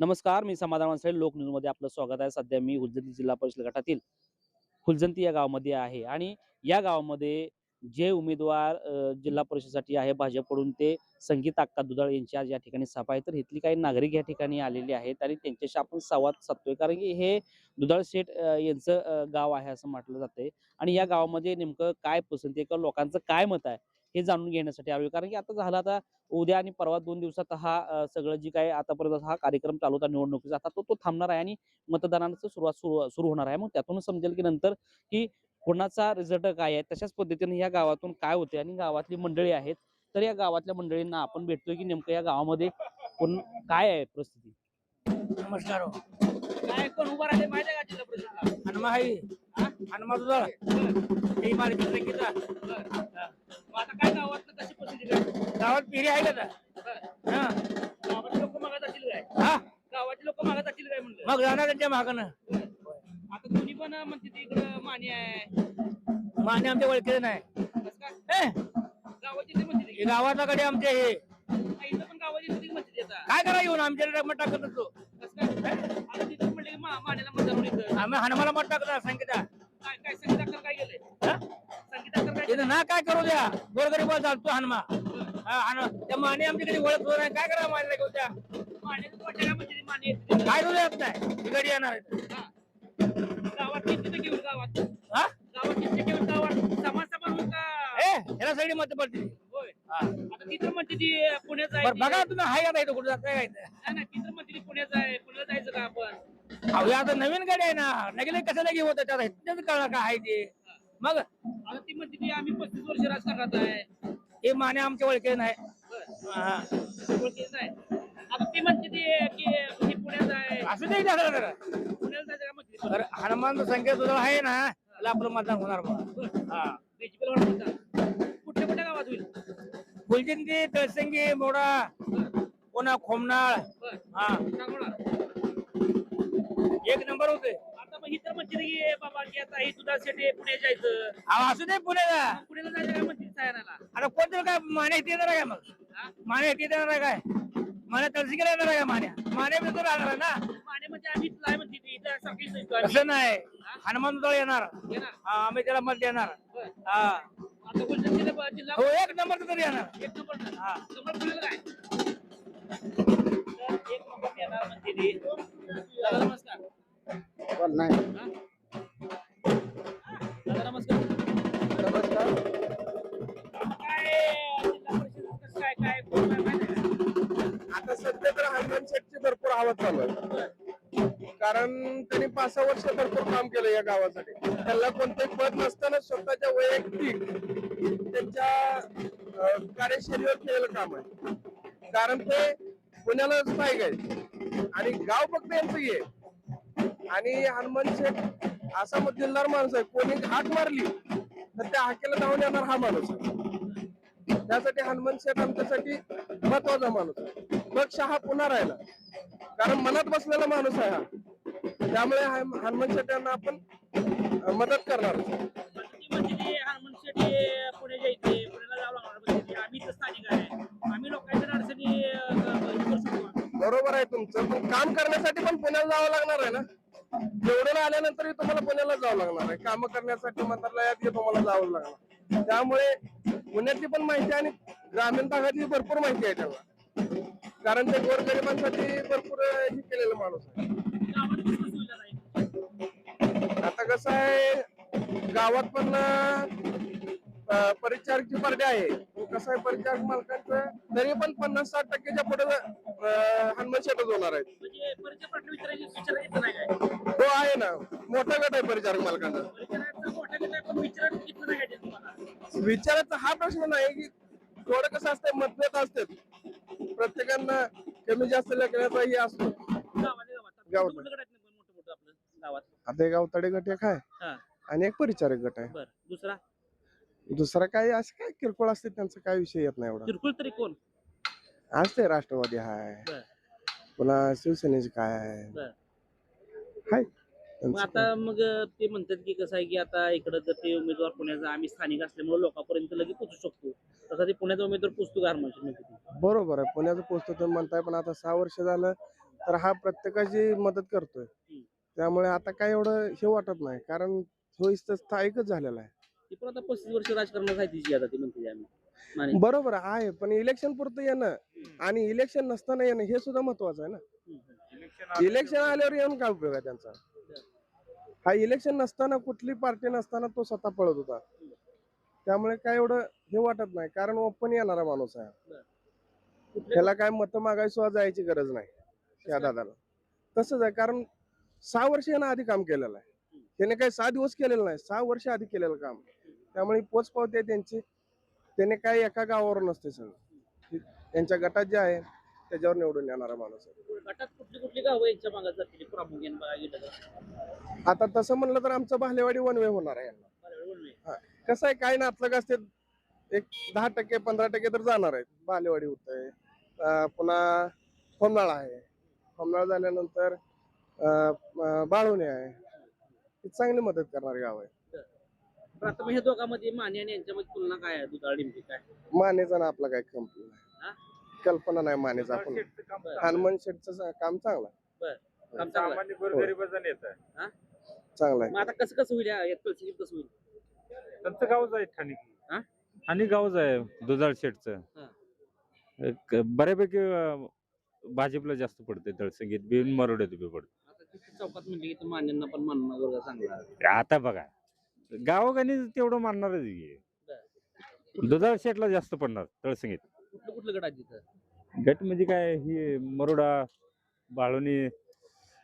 नमस्कार मी समाधान माणसाळे लोक न्यूजमध्ये आपलं स्वागत आहे. सध्या मी हुलजंती जिल्हा परिषद गटातील हुलजंती या गावामध्ये आहे आणि या गावामध्ये जे उमेदवार जिल्हा परिषदेसाठी आहे भाजपकडून ते संगीत अक्का दुधाळ यांची आज या ठिकाणी सभा आहे. तर इथली काही नागरिक या ठिकाणी आलेले आहेत आणि त्यांच्याशी आपण संवाद साधतोय. कारण की हे दुधाळ शेठ यांचं गाव आहे असं म्हटलं जाते आणि या गावामध्ये नेमकं काय पसंती आहे किंवा लोकांचं काय मत आहे? हे जाणून घेण्यासाठी आलो कारण की आता झालं आता उद्या आणि परवा दोन दिवसात हा सगळं जी काय आतापर्यंत हा कार्यक्रम चालू होता निवडणुकीचा आता तो तो थांबणार आहे आणि मतदानाचं सुरुवात सुरू सुरू होणार आहे. मग त्यातून समजेल की नंतर की कोणाचा रिझल्ट काय आहे तशाच पद्धतीने या गावातून काय होते आणि गावातली मंडळी आहेत तर या गावातल्या मंडळींना आपण भेटतोय की नेमकं या गावामध्ये कोण काय आहे परिस्थिती? नमस्कार हो. काय कोण उभा राहिले हनुमा हनुमा तुझा ही? आता काय गावात कशी परिस्थिती काय गावात पिढी आहे का हा. गावातले लोक मागत असतील काय? हा. गावातले लोक मागत असतील काय म्हणलं? मग जाणार त्यांच्या मागणं आता दोन्ही पण म्हणते ते इकडं मान्य आहे. माने आमच्या ओळखीचे नाही. कसं काय ए, गावाची ते म्हणते हे गावातला कडे आमचे हे. इथं पण गावाची ते म्हणते ते आता. काय करा येऊन? आमच्या मत टाकत असतो कसं काय आता तिथं म्हणले की मा- मानेला मतदान होईल आम्ही हनुमाला मत टाकत संगीता. काय काय संगीताकर काय गेले हा? संगीताकर काय ना काय करू द्या? गोरगरीब चालतो हनुमा. हा, हनु- त्या माने आमच्याकडे ओळख होत नाही काय करा माने घेऊ द्या. माने वाटायला ते माने येते तिथं. काय करू नाही? तिकडे येणार आहेत. हा. गावात किती टक्के होईल गावात हा. गावात किती टक्के होईल गावात समाज सभा होईल का ए ह्याला सगळी मत होय. हा. आता तिथं म्हणते ती जायचं. बघा तुम्ही हाय आता इथं कुठं जात काय नाही. ना तिथं म्हणते ती जाय पुण्याला जायचं का आपण? अहो आता नवीन गाडी आहे ना. लगेच कशाला घेऊ होतं त्याला त्याचं कळणार काय आहे ते? मग आता ती म्हणते आम्ही पस्तीस वर्ष राजकारणात आहे हे माने आमच्या ओळखे नाही बरं. हा. ओळखीचं आहे. आता ती म्हणते ती की पुण्यात आहे असं नाही झालं जरा. पुण्याला जायचं का म्हणते ती? तर हनुमान संख्या तुझं आहे ना त्याला आपलं मतदान होणार बरं. हा BJP ला म्हणतात. कुठल्या कुठल्या गावात होईल फुलजंती तळसंगी मोडा पुन्हा खोमनाळ बरं. हा सांगणार एक नंबर होते म्हणते बाबा की आता ही पुण्यात जायचं. अहो, असू दे पुण्याला. मग पुण्याला जायचं काय म्हणते सायनाला? आता कोणतं काय माने इथे येणार आहे मग? हा? माने इथे येणार आहे काय? माने तळसिंगला येणार आहे का माने माने बिंदू राहणार आहे ना? माने म्हणजे आम्ही तुला म्हणते ती. इथं सारखीच येतो आम्ही. असं नाही. हनुमान तुझा येणार. येणार. हा आम्ही त्याला मत देणार. बरं. हा. आता बोलतात जिल्हा जिल्हा हो एक नंबर तरी येणार. एक नंबर. हा. काय? तर एक नंबर येणार म्हणते ती. दादा नमस्कार. नाही. हा? सहा वर्ष भरपूर काम केलं या गावासाठी. त्यांना कोणते पद नसताना स्वतःच्या वैयक्तिक त्यांच्या कार्यशैलीवर केलेलं काम आहे. कारण ते पुण्याला पाहिजे आणि गाव फक्त यांचं आहे. आणि हनुमान शेठ असा मग माणूस आहे. कोणी हाक मारली तर त्या हाकेला धावून येणार हा माणूस आहे. त्यासाठी हनुमान शेठ आमच्यासाठी महत्त्वाचा माणूस आहे. मग शहा पुन्हा राहिला. कारण मनात बसलेला माणूस आहे हा. त्यामुळे हनुमान शेठ यांना आपण मदत करणार. हनुमान शेट्टी पुण्याला जावं लागणार म्हणते ती. आम्ही तर स्थानिक आहे. आम्ही लोकांच्या अडचणी अं, करू शकतो. बरोबर आहे तुमचं. पण काम करण्यासाठी पण पुण्याला जावं लागणार आहे ना? निवडून आल्यानंतरही तुम्हाला पुण्याला जावं लागणार आहे. काम करण्यासाठी मंत्रालयात हे तुम्हाला जावं लागणार. त्यामुळे पुण्यातली पण माहिती आणि ग्रामीण भागातली भरपूर माहिती आहे त्यांना कारण ते गोरगरिबांसाठी भरपूर हे केलेलं माणूस आहे. कसं आहे? गावात पण परिचारकची स्पर्धा आहे. कसं आहे परिचारक मालकांचं? तरी पण पन्नास साठ टक्क्याच्या पुढे हनुमान शेटच होणार आहेत. म्हणजे तो आहे. ना. मोठा गट आहे परिचारक मालकांचा. विचाराचा हा प्रश्न नाही की थोडं कसं असतं मतभेद असतात. प्रत्येकांना कमी जास्त लेखण्याचाही असतो. गावात गावात गावात. कुठलं गट आहेत ना मोठं मोठं आपलं गावात आता एक अवताडे गट एक आहे. हा. आणि एक परिचारक गट आहे. बर. दुसरा? दुसरा काही असं काय किरकोळ असते त्यांचा काय विषय येत नाही एवढा. किरकोळ तरी कोण? असते राष्ट्रवादी हाय बर. पुन्हा शिवसेनेचे काय आहे? बर. हाय. मग त्यांचं आता मग ते म्हणतात की कसं आहे की आता इकडं जर ते उमेदवार पुण्याचा आम्ही स्थानिक असल्यामुळे लोकांपर्यंत लगेच पोहोचू शकतो. तसा ते पुण्याचा उमेदवार पुसतो का ती. बरोबर आहे. पुण्याचं पोचतो तुम्ही म्हणताय पण आता सहा वर्ष झालं तर हा प्रत्येकाची मदत करतोय. त्यामुळे आता काय एवढं हे वाटत नाही. कारण इथं स्थायिकच झालेला आहे. ती पण आता पस्तीस वर्ष राजकारणात आहे तिची आता ती म्हणते आम्ही. माने. बरोबर आहे पण इलेक्शन पुरतं येणं आणि इलेक्शन नसताना येणं हे सुद्धा महत्वाचं आहे ना. इलेक्शन आल्यावर येऊन काय उपयोग आहे त्यांचा? हा इलेक्शन नसताना कुठली पार्टी नसताना तो स्वतः पळत होता. त्यामुळे काय एवढं हे वाटत नाही. कारण ओपन येणारा माणूस आहे. त्याला काय मतं मागायला सुद्धा जायची गरज नाही. या दादाला. तसंच आहे. कारण सहा वर्ष यानं आधी काम केलेलं आहे. त्याने काही सहा दिवस केलेलं नाही सहा वर्ष आधी केलेलं काम. त्यामुळे पोच पावते त्यांची. त्याने काय एका गावावर नसते सगळं. त्यांच्या गटात जे आहे त्याच्यावर निवडून येणारा माणूस आहे. गटात कुठली कुठली गावं यांच्या मागात जातील? प्रामुख्याने बघायला गेलं तर. आता तसं म्हणलं तर आमचं भालेवाडी वन वे होणार आहे यांना. कसं आहे काय नातलग असते एक दहा टक्के पंधरा टक्के तर जाणार आहेत. बालेवाडी होत आहे पुन्हा होमनाळ आहे. होमनाळ झाल्यानंतर बाळवणे आहे. ही चांगली मदत करणारे गाव आहे. मग हे दोघांमध्ये माने आणि यांच्यामध्ये तुलना काय आहे? दुधाळ डिंपी काय? मानेचा ना आपला काय कंपनी हा? नाही कल्पना नाही मानेचा आपण. हनुमान शेठचं काम चांगलं आहे. काम चांगलं आहे. गोरगरिबाचा नेता आहे. चांगलं आहे. मग आता कसं कसं होईल या- कसं होईल? त्यांचं गावच आहे ठाणे. हा? ठाणे गावच आहे दुधाळ हा. शेठचं एक बऱ्यापैकी अं, भाजपला जास्त पडते तळसंगीत बिन मरोड्यात उभे पडते चौकात म्हणले तर मान्यांना पण मानणार वर्ग चांगला. आता बघा गावोगाणी तेवढं मानणारच आहे. दुधाळ शेठला जास्त पडणार तळसंगीत. कुठलं कुठलं गट तिथं? गट म्हणजे काय ही मरोडा बाळवणी नाही,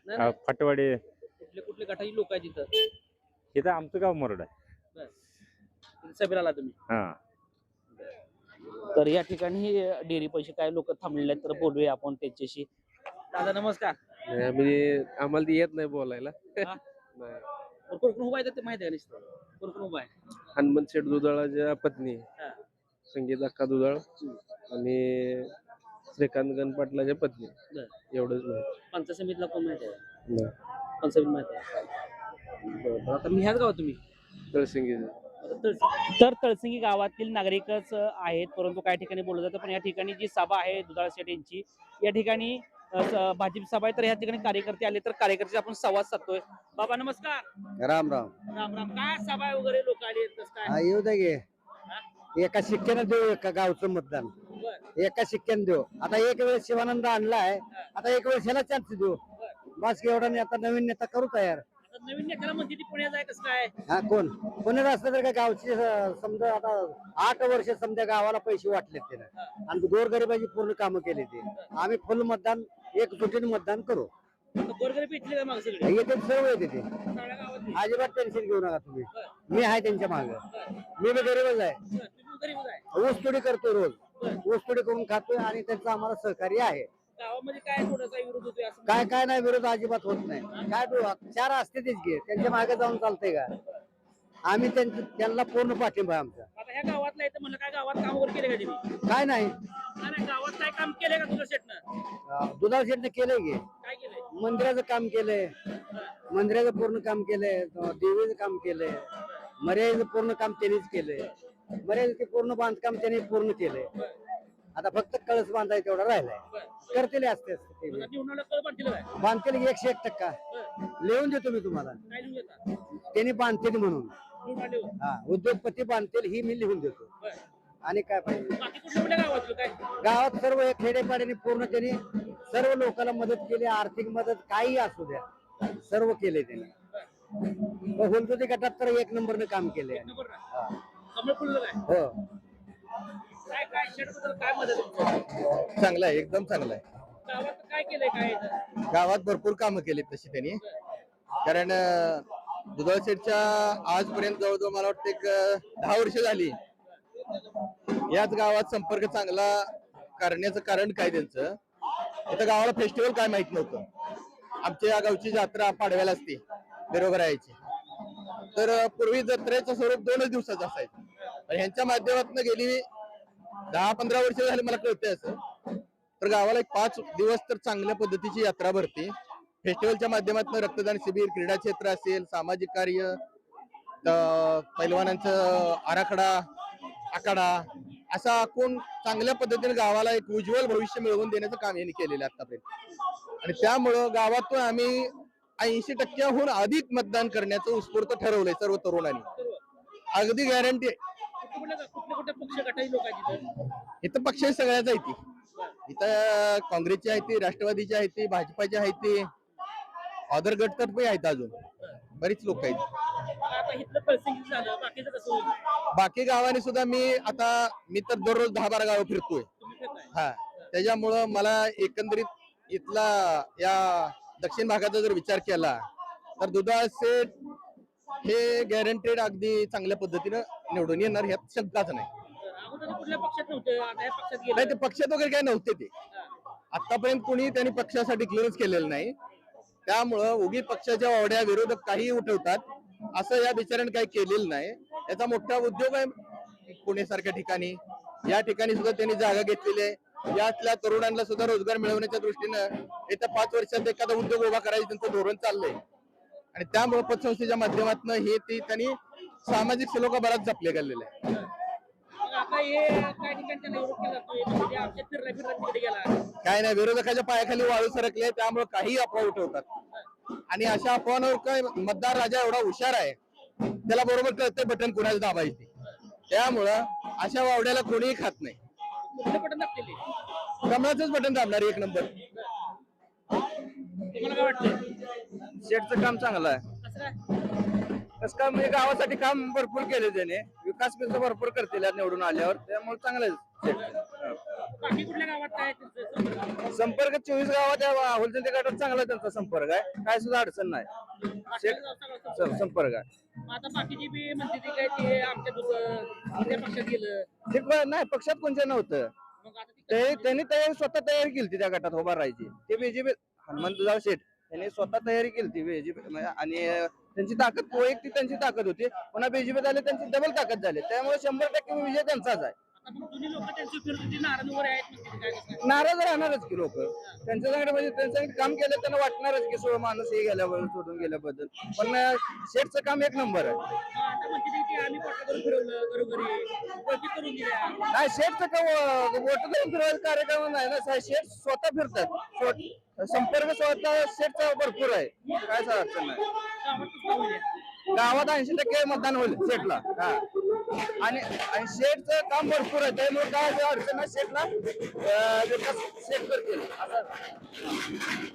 अं, नाही. फाटवाडे. कुठले कुठले गटाची लोक आहे तिथं? हे तर आमचं गाव मरोडा आहे. सभेला आला तुम्ही? हा. तर या ठिकाणी डेअरी पैसे काय लोक थांबलेले आहेत तर बोलूया आपण त्यांच्याशी. दादा नमस्कार नाही, म्हणजे आम्हाला ते येत नाही बोलायला हा? नाही. कोण उभा आहे ते माहिती आहे का नुसतं कोण उभा आहे हनुमंत शेठ दुधाळाच्या पत्नी हा. संगीत अक्का दुधाळ आणि श्रीकांत गण पाटलाच्या पत्नी बरं. एवढंच माहिती. पंचायत समितीला कोण माहिती आहे नाही. पंचायत समिती माहिती आहे बरं. आता मी ह्याच गावात तुम्ही तळसिंगीचं. आता तळस- तर तळसिंगी गावातील नागरिकच आहेत परंतु काही ठिकाणी बोललं जातं पण या ठिकाणी जी सभा आहे दुधाळ शेठ यांची या ठिकाणी भाजप सभा आहे तर या ठिकाणी कार्यकर्ते आले तर कार्यकर्ते आपण संवाद साधतोय. बाबा नमस्कार. राम राम. राम राम. काय सभा वगैरे लोक आले हा काय? येऊ दे गे. एका शिक्क्यानं देऊ एका गावचं मतदान. बरं, एका शिक्क्यानं देऊ. आता एक वेळेस शिवानंद आणलाय आता एक वेळेस ह्याला चान्स देऊ. बस एवढा नाही आता नवीन नेता करू तयार. आता नवीन नेत्याला म्हणते ती पुण्यात आहे कसं काय? हा कोण? कोणी असलं तर काय गावची अं, समजा आता आठ वर्ष समजा गावाला पैसे वाटले त्यानं. आणि गोरगरिबाची पूर्ण कामं केली ते. आम्ही फुल मतदान एकजुटीने मतदान करू. आता गोरगरीब इथले काय मागं सगळे? येते सर्व येते ते. गावातले. अजिबात टेन्शन घेऊ नका तुम्ही. मी आहे त्यांच्या माग. मी बी गरीबच आहे. बरं, तुम्ही गरीबच आहे. ऊसतोडी करतोय रोज. ऊसतोडी करून खातोय आणि त्यांचं आम्हाला सहकार्य आहे. गावामध्ये काय थोडासा विरोध होतोय असं काय काय नाही विरोध अजिबात होत नाही. काय चार असते तेच घे. त्यांच्या मागे जाऊन चालतंय का? आम्ही त्यांचं त्यांना पूर्ण पाठिंबा आहे आमचा. आता ह्या गावातला आहे तर म्हणलं काय गावात काम वगैरे केले का त्यांनी काय नाही. नाही, नाही गावात काय काम केलंय का तुझ्या शेटनं? शेटने केलंय घे काय केलंय? मंदिराचं काम केलंय. मंदिराचं पूर्ण काम केलंय. देवीचं काम केलंय. मर्यादेचं पूर्ण काम त्यांनीच केलंय. मर्यादेचे पूर्ण बांधकाम त्यांनी पूर्ण केलंय. आता फक्त कळस बांधायचा तेवढा राहिलाय. करतील असते असते ते. आता निवडून कळ बांधतील काय? बांधतील की एकशे एक टक्का. लिहून देतो मी तुम्हाला. काय लिहून येतात त्यांनी बांधतील म्हणून. निवडून आले हो. हा उद्योगपती बांधतील ही मी लिहून देतो. बरं. आणि काय पाहिजे? बाकी कुठल्या कुठल्या गावात काय? गावात सर्व हे खेडेपाड्याने पूर्ण त्यांनी सर्व लोकांना मदत केली आर्थिक मदत काही असू द्या. सर्व केले त्यांनी. हुलजोती गटात तर एक नंबरनं काम केले नंबर ना कमळ फुललं काय? हो. काय काय शेटबद्दल काय मदत आहे? चांगला एकदम चांगला आहे. गावात काय केलंय काय इथं? गावात भरपूर कामं केली तशी त्यांनी. कारण दुधाळ शेठच्या आजपर्यंत जवळजवळ मला वाटतं एक अं, दहा वर्ष झाली. याच गावात संपर्क चांगला करण्याचं कारण काय त्यांचं? इथं गावाला फेस्टिवल काय माहीत नव्हतं. आमच्या या गावची जत्रा पाडव्याला असते यायची तर पूर्वी जत्रेचं स्वरूप दोनच दिवसाचं असायचं. पण ह्यांच्या माध्यमातून गेली दहा पंधरा वर्ष झाली मला कळतंय असं. तर गावाला एक पाच दिवस तर चांगल्या पद्धतीची यात्रा भरते. फेस्टिवलच्या माध्यमातून रक्तदान शिबिर क्रीडा क्षेत्र असेल सामाजिक कार्य पैलवानांचं आराखडा आखाडा असा कोण चांगल्या पद्धतीने गावाला एक उज्ज्वल भविष्य मिळवून देण्याचं काम यांनी केलेलं आहे आतापर्यंत. आणि त्यामुळं गावातून आम्ही ऐंशी टक्क्याहून अधिक मतदान करण्याचं उत्स्फूर्त ठरवलंय सर्व तरुणांनी. अगदी गॅरंटी तिथं इथं? पक्ष सगळ्याच आहे ती इथं काँग्रेसची आहे ती राष्ट्रवादीची आहे ती भाजपाची आहे ती अदर गट तर पण आहेत अजून. बरीच लोक आहेत. बाकी गावाने सुद्धा मी आता मी तर दररोज दहा बारा गाव फिरतोय. हा त्याच्यामुळं मला एकंदरीत इथला या दक्षिण भागाचा जर विचार केला तर दुधाळ सेट हे गॅरंटेड अगदी चांगल्या पद्धतीनं निवडून येणार ह्यात शंकाच नाही. नाही ते पक्षात वगैरे काय नव्हते ते. आतापर्यंत कुणी त्यांनी पक्षासाठी क्लिअरन्स केलेलं नाही. त्यामुळं उगी पक्षाच्या ओढ्या विरोधक काही उठवतात असं या बिचाऱ्याने काही केलेलं नाही. याचा मोठा उद्योग आहे पुणे सारख्या ठिकाणी. या ठिकाणी सुद्धा त्यांनी जागा घेतलेली आहे. यातल्या तरुणांना सुद्धा रोजगार मिळवण्याच्या दृष्टीनं येत्या पाच वर्षात एखादा उद्योग उभा करायचं त्यांचं धोरण चाललंय. आणि त्यामुळे पतसंस्थेच्या माध्यमातून हे ती त्यांनी सामाजिक सेलोका बराच जपले गेलेले आहे. हे म्हणजे काय नाही विरोधकाच्या पायाखाली वाळू सरकले त्यामुळे काही अफवा उठवतात. आणि अशा अफवांवर काय मतदार राजा एवढा हुशार आहे. त्याला बरोबर कळतं बटन कुणाला दाबायचे त्यामुळं अशा वावड्याला कोणीही खात नाही. पटन दाखलेले कमळाचंच बटन दाबणार एक नंबर. तुम्हाला काय वाटतंय? शेठचं काम चांगलं आहे. कसं काय? कसं काय म्हणजे गावासाठी काम भरपूर केले त्याने. विकास बिकास भरपूर करतील निवडून आल्यावर. त्यामुळे चांगलं आहे. शेठचं. बाकी कुठल्या गावात काय त्यांचं संपर्क? चोवीस गावात होलसेल गटात चांगला त्यांचा संपर्क आहे. काय सुद्धा अडचण नाही. स- संपर्क आहे. मग आता बाकीची बी म्हणते ती काय ते आमच्या दुसरं त्या पक्षात गेलं. ते प- नाही पक्षात कोणत्या नव्हतं. मग आता ती ते त्यांनी तयारी स्वतः तयारी केली त्या गटात उभा राहायची. ते बीजेपी हनुमंत शेठ. त्यांनी स्वतः तयारी केली बीजेपी आणि अं, त्यांची ताकद वैयक्तिक त्यांची ताकद होती. पुन्हा बीजेपी झाले त्यांची डबल ताकद झाली. त्यामुळे शंभर टक्के विजय त्यांचाच आहे. ते नाराज राहणारच की लोक. त्यांच्याकडे म्हणजे त्यांच्याकडे काम केलं त्यांना वाटणारच की सोळ माणूस हे गेल्याबद्दल सोडून गेल्याबद्दल. पण शेठचं काम एक नंबर आहे. ते नाही शेठचं वोट करून फिरवायचा कार्यक्रम नाही ना साहेब, शेठ स्वतः फिरतात. संपर्क स्वतः शेठचा भरपूर आहे. काय सर अडचण नाही. गावात ऐंशी टक्के मतदान होईल सेटला हा. आणि आणि शेडचं काम भरपूर आहे. त्यामुळे काय अडचण नाही शेठला सेट करतील. असं.